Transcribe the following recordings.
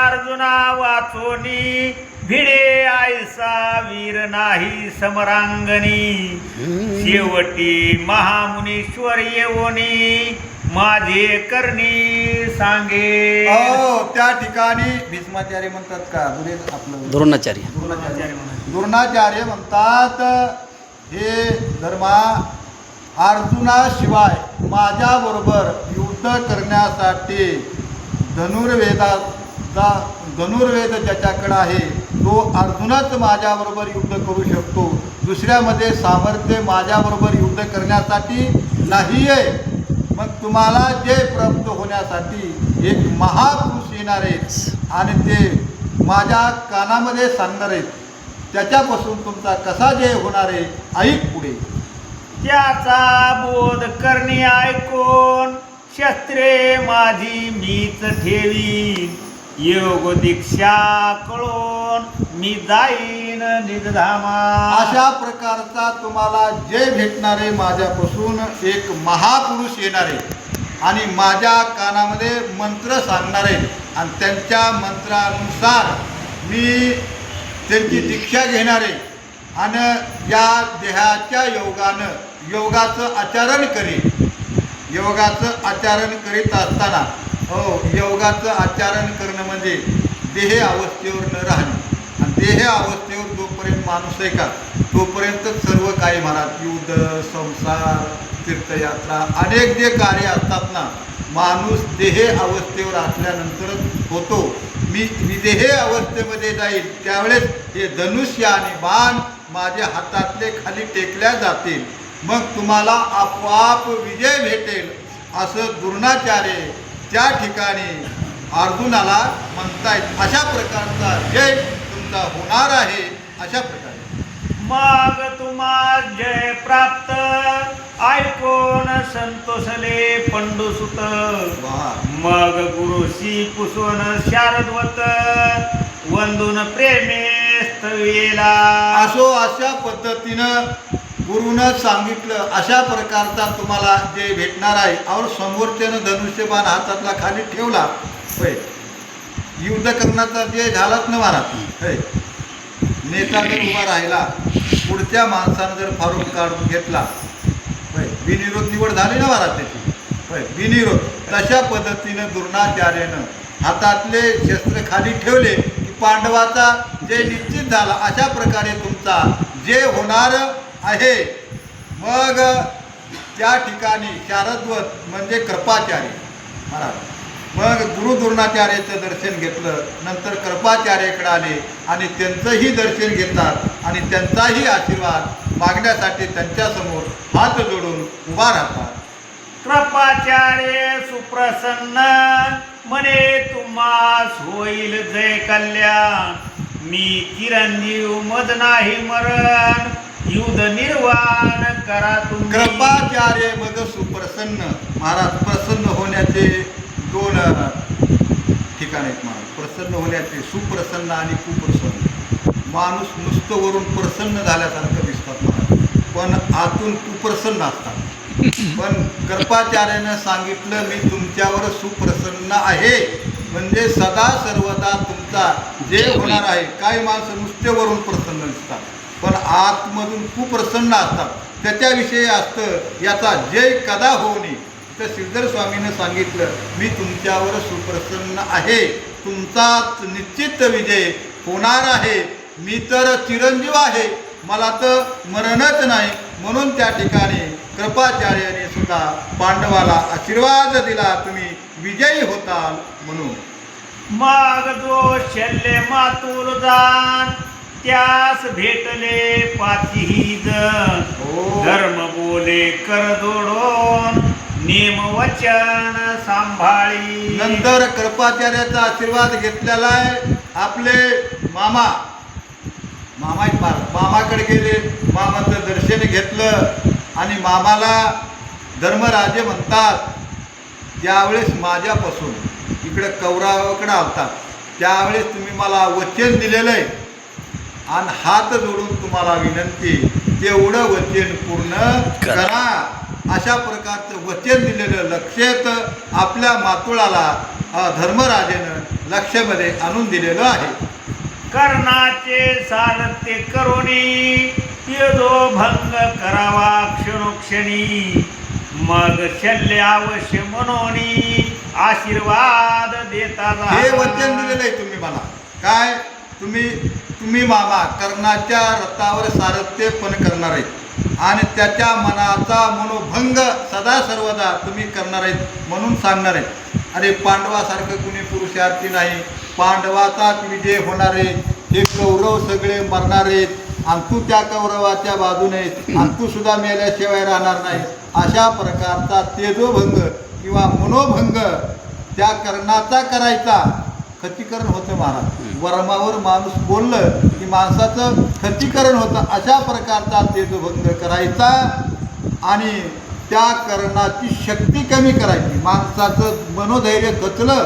अर्जुना वाचोनी. भिडे आयसा वीर नाही समरांगणी. शेवटी महामुनीश्वर येवोनी. माझे करणी सांगे. हो त्या ठिकाणी भीष्माचार्य म्हणतात का? दुरे आपलं द्रोणाचार्य. द्रोणाचार्य द्रोणाचार्य म्हणतात हे धर्मा अर्जुनाशिवाय माझ्याबरोबर युद्ध करण्यासाठी धनुर्वेदाचा धनुर्वेद ज्याच्याकडं आहे. तो अर्जुनच माझ्याबरोबर युद्ध करू शकतो. दुसऱ्यामध्ये सामर्थ्य माझ्याबरोबर युद्ध करण्यासाठी नाही आहे मग तुम्हाला जे प्राप्त होण्यासाठी एक महापुरुष येणार आहेत आणि ते माझ्या कानामध्ये सांगणार आहेत. त्याच्यापासून तुमचा कसा जय होणार आहे ऐक पुढे. त्याचा बोध करणे ऐकून शस्त्रे माझी मीच ठेवी योग दीक्षा कळून मी जाईन निजधामा. अशा प्रकारचा तुम्हाला जय भेटणारे माझ्यापासून एक महापुरुष येणारे आणि माझ्या कानामध्ये मंत्र सांगणारे आणि त्यांच्या मंत्रानुसार मी त्यांची दीक्षा घेणारे आणि या देहाच्या योगानं योगाचं आचरण करीन. योगाचं आचरण करीत असताना हो योगाचं आचरण करणं म्हणजे देह अवस्थेवर न राहणे. आणि देह अवस्थेवर जोपर्यंत माणूस आहे का तोपर्यंत सर्व काही म्हणा युद्ध संसार तीर्थयात्रा अनेक जे कार्य असतात ना माणूस देह अवस्थेवर असल्यानंतरच होतो. मी विदेह अवस्थेमध्ये जाईल त्यावेळेस हे धनुष्य आणि बाण माझ्या हातातले खाली टेकल्या जातील. मग तुम्हाला आपोआप विजय भेटेल असं द्रोणाचार्य त्या ठिकाणी अर्जुनाला म्हणतायत अशा प्रकारचा जय तुमचा होणार आहे. अशा प्रकारे. मग तुम्हा जय प्राप्त. ऐकून संतोषले पंडुसुत मग गुरुशी पुसून शारदवत वंदून प्रेमे असो अशा पद्धतीनं गुरुनं सांगितलं अशा प्रकारचा तुम्हाला जे भेटणार आहे और समोरच्यानं धनुष्यबाण हातातला खाली ठेवला होय. युद्ध करण्याचा जे झालाच न महाराज होय. नेता जर उभा राहिला पुढच्या माणसानं जर फारून काढून घेतला होय. बिनिरोध निवड झाली ना महाराज त्याची होय. बिनिरोध तशा पद्धतीनं द्रोणाचार्यानं हातातले शस्त्र खाली ठेवले की पांडवाचा जे निश्चित झाला अशा प्रकारे तुमचा जे होणार आहे. मग त्या ठिकाणी शारदवत म्हणजे कृपाचार्य महाराज. मग गुरुद्रोणाचार्याचं दर्शन घेतलं नंतर कृपाचार्याकडे आले आणि त्यांचंही दर्शन घेतात आणि त्यांचाही आशीर्वाद मागण्यासाठी त्यांच्यासमोर हात जोडून उभा राहतात. कृपाचार्य सुप्रसन्न म्हणे तुम्हास होईल जय कल्याण. मी चिरंजीव मद नाही मरण. युद्ध निर्वाण करा तुम्ही. कृपाचार्य मग सुप्रसन्न महाराज प्रसन्न होण्याचे दोन ठिकाण आहेत महाराज प्रसन्न होण्याचे सुप्रसन्न आणि कुप्रसन्न. माणूस नुसतं वरून प्रसन्न झाल्यासारखं दिसतात महाराज. पण आतून कुप्रसन्न असतात. पण कृपाचार्यानं सांगितलं मी तुमच्यावर सुप्रसन्न आहे. म्हणजे सदा सर्वदा तुमचा जे होणार आहे काही माणसं नुसतेवरून प्रसन्न दिसतात. पण आतमधून खूप प्रसन्न असतात त्याच्याविषयी असतं याचा जय कदा होऊ नये तर श्रीधर स्वामीनं सांगितलं मी तुमच्यावर सुप्रसन्न आहे. तुमचाच निश्चित विजय होणार आहे. मी तर चिरंजीव आहे. मला तर मरणच नाही. म्हणून त्या ठिकाणी कृपाचार्याने सुद्धा पांडवाला आशीर्वाद दिला तुम्ही विजयी होताल. म्हणून. माग जो शल्य मातुर त्यास भेटले पाचही जण. हो. धर्म बोले कर जोडून नेम वचन सांभाळी. नंतर कृपाचार्याचा आशीर्वाद घेतलेला आहे आपले मामा. मामा. मामाकडे गेले. मामाचं दर्शन घेतलं आणि मामाला धर्मराजे म्हणतात त्यावेळेस माझ्यापासून इकडे कौरावाकडे आलतात त्यावेळेस तुम्ही मला वचन दिलेलं आहे. आणि हात जोडून तुम्हाला विनंती तेवढं वचन पूर्ण करा. अशा प्रकारचं वचन दिलेलं लक्षेत आपल्या मातुळाला धर्मराजेनं लक्षमध्ये आणून दिलेलं आहे. कर्णाचे सारथे करोनी तिळो भंग करावा क्षणोक्षणी. मग शल्य अवश्य मनोनी आशीर्वाद देता हे. वचन दिलेलं आहे तुम्ही मला. काय? तुम्ही तुम्ही मामा कर्णाच्या रथावर सारथ्य पण करणार आहेत. आणि त्याच्या मनाचा मनोभंग सदा सर्वदा तुम्ही करणार आहेत म्हणून सांगणार आहेत. अरे पांडवासारखं कुणी पुरुषार्थी नाही. पांडवाचाच विजय होणार आहे. हे कौरव सगळे मरणार आहेत. आणि तू त्या कौरवाच्या बाजूने आणि तू सुद्धा मेल्याशिवाय राहणार नाही. अशा प्रकारचा तेजोभंग किंवा मनोभंग त्या कर्णाचा करायचा. खतीकरण होतं महाराज. वर्मावर माणूस बोललं की माणसाचं खतीकरण होतं. अशा प्रकारचा तेजभंग करायचा आणि त्या करणाची शक्ती कमी करायची. माणसाचं मनोधैर्य खचलं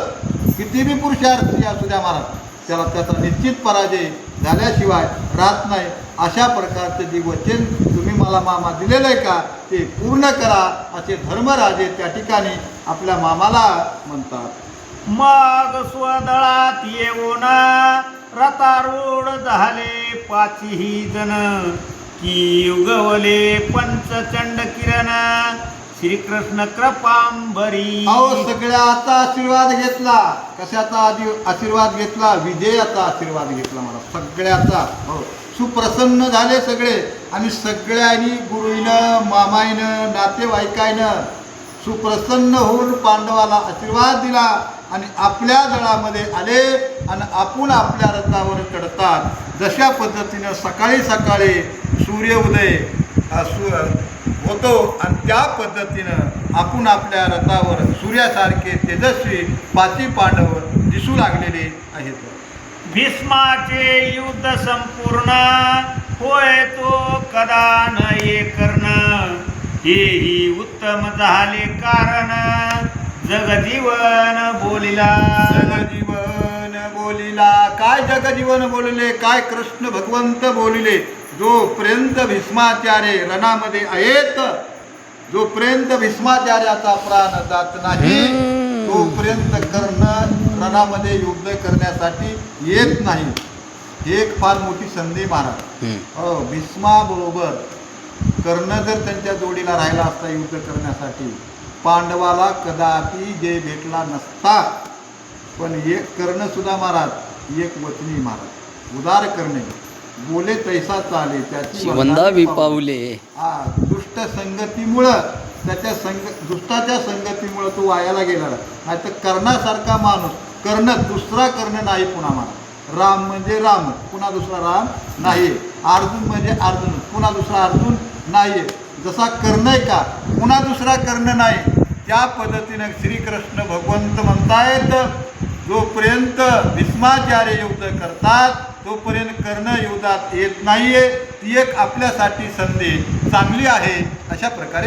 किती बी पुरुषार्थी असू द्या महाराज त्याला त्याचा निश्चित पराजय झाल्याशिवाय राहत नाही. अशा प्रकारचं जे वचन तुम्ही मला मामा दिलेलं आहे का ते पूर्ण करा असे धर्मराजे त्या ठिकाणी आपल्या मामाला म्हणतात. मग स्वदळात येऊन रतारूढ झाले पाचही जण. की युगवले पंचचंड किरण. श्रीकृष्ण कृपांबरी. अहो सगळ्याचा आशीर्वाद घेतला. कशाचा आधी आशीर्वाद घेतला? विजयाचा आशीर्वाद घेतला मला. सगळ्याचा. हो. सुप्रसन्न झाले सगळे. आणि सगळ्यांनी गुरुईनं मामाईनं नातेवाईकाईनं सुप्रसन्न होऊन पांडवाला आशीर्वाद दिला. आणि आपल्या दळामध्ये आले आणि आपण आपल्या रथावर चढतात. जशा पद्धतीनं सकाळी सकाळी सूर्योदय अ, सु होतो आणि त्या पद्धतीनं आपण आपल्या रथावर सूर्यासारखे तेजस्वी पाची पांडव दिसू लागलेले आहेत. भीष्माचे युद्ध संपूर्ण होय तो कदा न हे कर्ण. हेही उत्तम झाले कारण. जगजीवन बोलिला. जगजीवन बोलिला. काय जगजीवन बोलले? काय कृष्ण भगवंत बोलिले? जोपर्यंत भीष्माचार्य रणामध्ये आहेत जोपर्यंत भीष्माचार्याचा प्राण जात नाही तोपर्यंत कर्ण रणामध्ये युद्ध करण्यासाठी येत नाही. ही एक फार मोठी संधी महाराज. हो भीष्माबरोबर कर्ण जर त्यांच्या जोडीला राहिला असता युद्ध करण्यासाठी पांडवाला कदापि जय भेटला नसता. पण एक कर्ण सुद्धा महाराज एक वचनी महाराज. उदार करणे बोले तैसा चाले त्याची. पाऊले हा दुष्ट संगतीमुळं त्याच्या संग दुष्टाच्या संगतीमुळं तो वायाला गेला. नाही तर कर्णासारखा माणूस कर्ण दुसरा कर्ण नाही पुन्हा मला राम म्हणजे राम पुन्हा दुसरा राम नाही अर्जुन म्हणजे अर्जुन पुन्हा दुसरा अर्जुन नाही जसा कर्ण आहे का पुन्हा दुसरा कर्ण नाही. त्या पद्धतीनं श्रीकृष्ण भगवंत म्हणतायत जोपर्यंत भीष्माचार्य युद्ध करतात तोपर्यंत कर्ण युद्धात येत नाहीये. ती एक आपल्यासाठी संधी चांगली आहे अशा प्रकारे